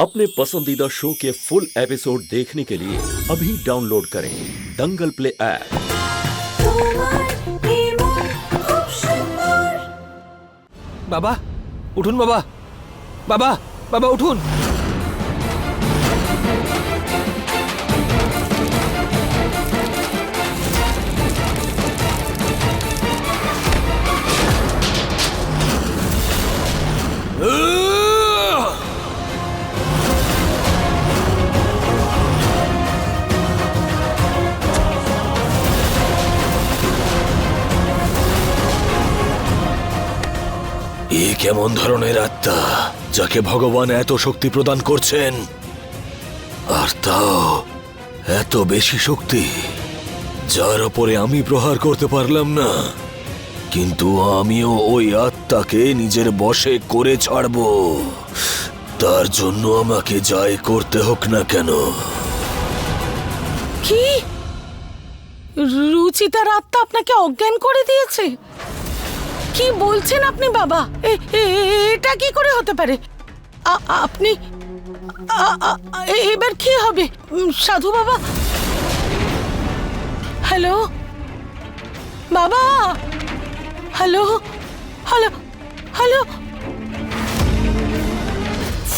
अपने पसंदीदा शो के फुल एपिसोड देखने के लिए अभी डाउनलोड करें दंगल प्ले ऐप। बाबा, उठून बाबा। बाबा बाबा, उठून। বাবা বাবা বাবা উঠুন এ কেমন ধরনের আত্মা যাকে ভগবান এত শক্তি প্রদান করছেন? আর তাও এত বেশি শক্তি, যার ওপরে আমি প্রহার করতে পারলাম না। কিন্তু আমিও ওই আত্মাকে নিজের বশে করে ছাড়ব। তার জন্য আমাকে যাই করতে হোক না কেন। কি? রুচিতার আত্মা আপনাকে অজ্ঞান করে দিয়েছে? কি বলছেন আপনি বাবা? এটা কি করে হতে পারে? আপনি এবার কি হবে? সাধু বাবা? হ্যালো? বাবা? হ্যালো? হ্যালো? হ্যালো?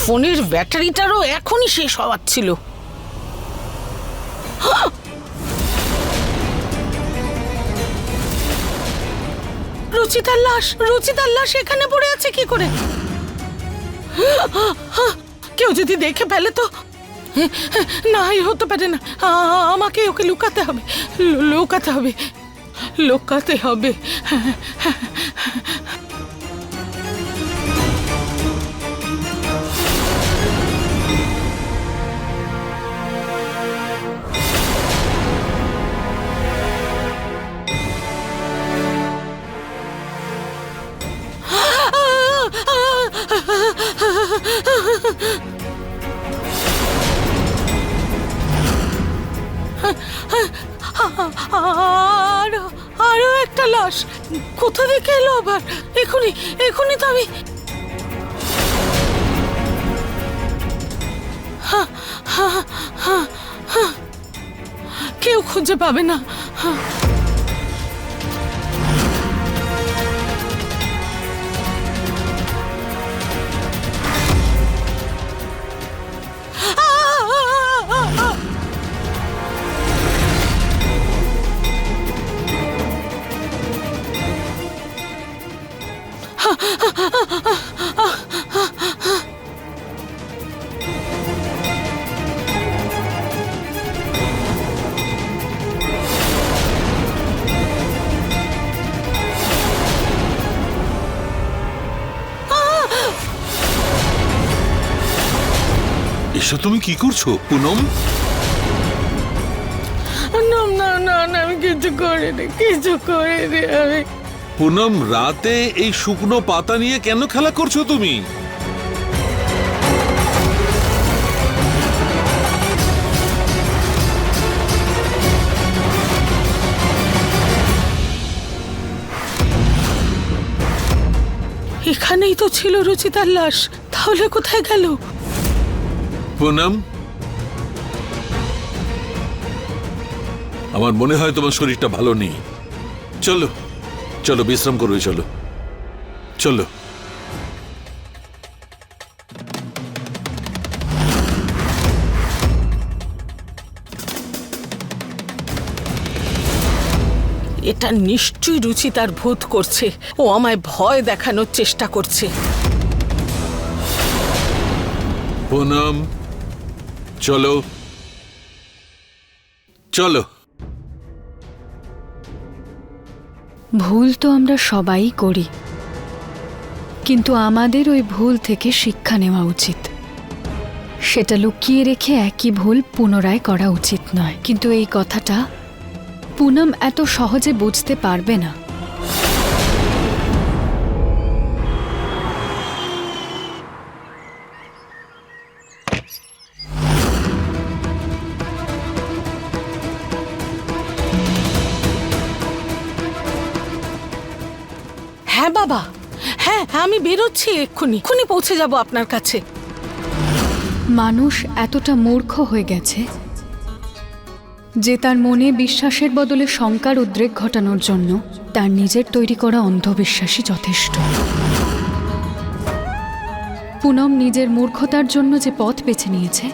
ফোনের ব্যাটারিটারও এখনই শেষ হওয়ার ছিল রুচিতার লাশ? রুচিতার লাশ এখানে পড়ে আছে কি করে? কেউ যদি দেখে ফেলে তো? নাই হতে পারে না। আমাকে ওকে লুকাতে হবে। লুকাতে হবে। লুকাতে হবে। কোথা থেকে এলো আবার এখনই এখনই তো আমি হা, হা, হা, হা। কেউ খুঁজে পাবে না হা। এসব তুমি কি করছ পুনম? না না না আমি কিছু করিনি কিছু করিনি আমি। পুনম রাতে এই শুকনো পাতা নিয়ে কেন খেলা করছ তুমি? এখানেই তো ছিল রুচিতার লাশ। তাহলে কোথায় গেল? পুনম? আমার মনে হয় তোমার শরীরটা ভালো নেই। চলো। চলো বিশ্রাম করবে চলো। চলো। এটা নিশ্চয়ই রুচিতার ভূত করছে। ও আমায় ভয় দেখানোর চেষ্টা করছে। পুনম চলো। চলো। ভুল তো আমরা সবাই করি। কিন্তু আমাদের ওই ভুল থেকে শিক্ষা নেওয়া উচিত। সেটা লুকিয়ে রেখে একই ভুল পুনরায় করা উচিত নয়। কিন্তু এই কথাটা পুনম এত সহজে বুঝতে পারবে না। হ্যাঁ বাবা। হ্যাঁ আমি বেরোচ্ছি এক্ষুনি। এক্ষুনি পৌঁছে যাব আপনার কাছে। মানুষ এতটা মূর্খ হয়ে গেছে যে তার মনে বিশ্বাসের বদলে শঙ্কার উদ্রেক ঘটানোর জন্য তার নিজের তৈরি করা অন্ধবিশ্বাসই যথেষ্ট। পুনম নিজের মূর্খতার জন্য যে পথ বেছে নিয়েছে,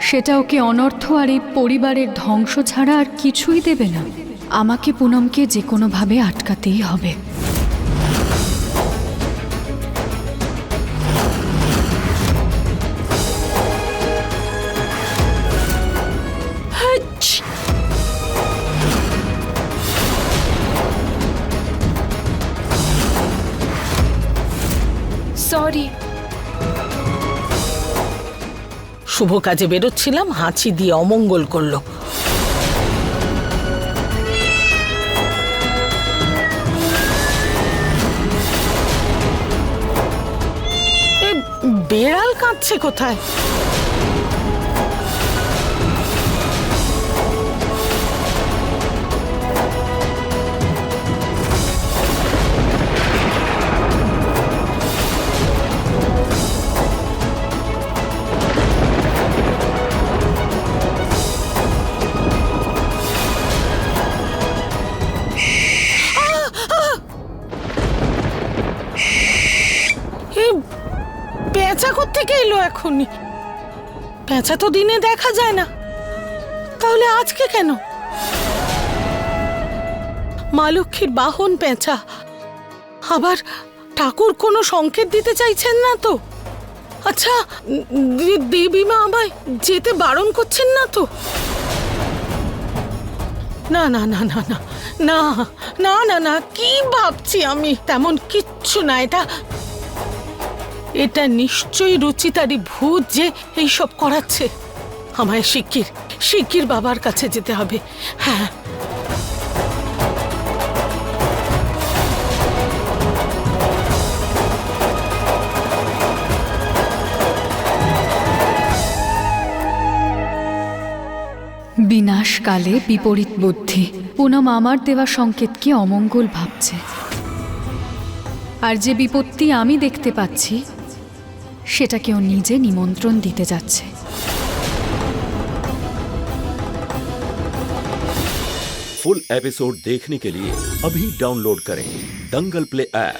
সেটা ওকে অনর্থ আর এই পরিবারের ধ্বংস ছাড়া আর কিছুই দেবে না। আমাকে পুনমকে যে কোনোভাবে আটকাতেই হবে। হাচ! সরি। শুভ কাজে বেরোচ্ছিলাম হাঁচি দিয়ে অমঙ্গল করল। বেড়াল কাঁদছে কোথায় থেকে এলো এখনই। পেঁচা তো দিনে দেখা যায় না। তাহলে আজকে কেন? মা লক্ষ্মীর বাহন পেঁচা। আবার ঠাকুর কোনো সংকেত দিতে চাইছেন না তো? আচ্ছা দেবী মা আমায় যেতে বারণ করছেন না তো? না না না না না না না না না, কি ভাবছি আমি? তেমন কিচ্ছু না, এটা এটা নিশ্চয়ই রুচিতারই ভূত যে এইসব করাচ্ছে। আমায় শিগগির শিগগির বাবার কাছে যেতে হবে। হ্যাঁ। বিনাশকালে বিপরীত বুদ্ধি। পুনম আমার দেওয়া সংকেতকে অমঙ্গল ভাবছে। আর যে বিপত্তি আমি দেখতে পাচ্ছি সেটাকে ও নিজে নিমন্ত্রণ দিতে যাচ্ছে फुल एपिसोड देखने के लिए अभी डाउनलोड करें दंगल प्ले ऐप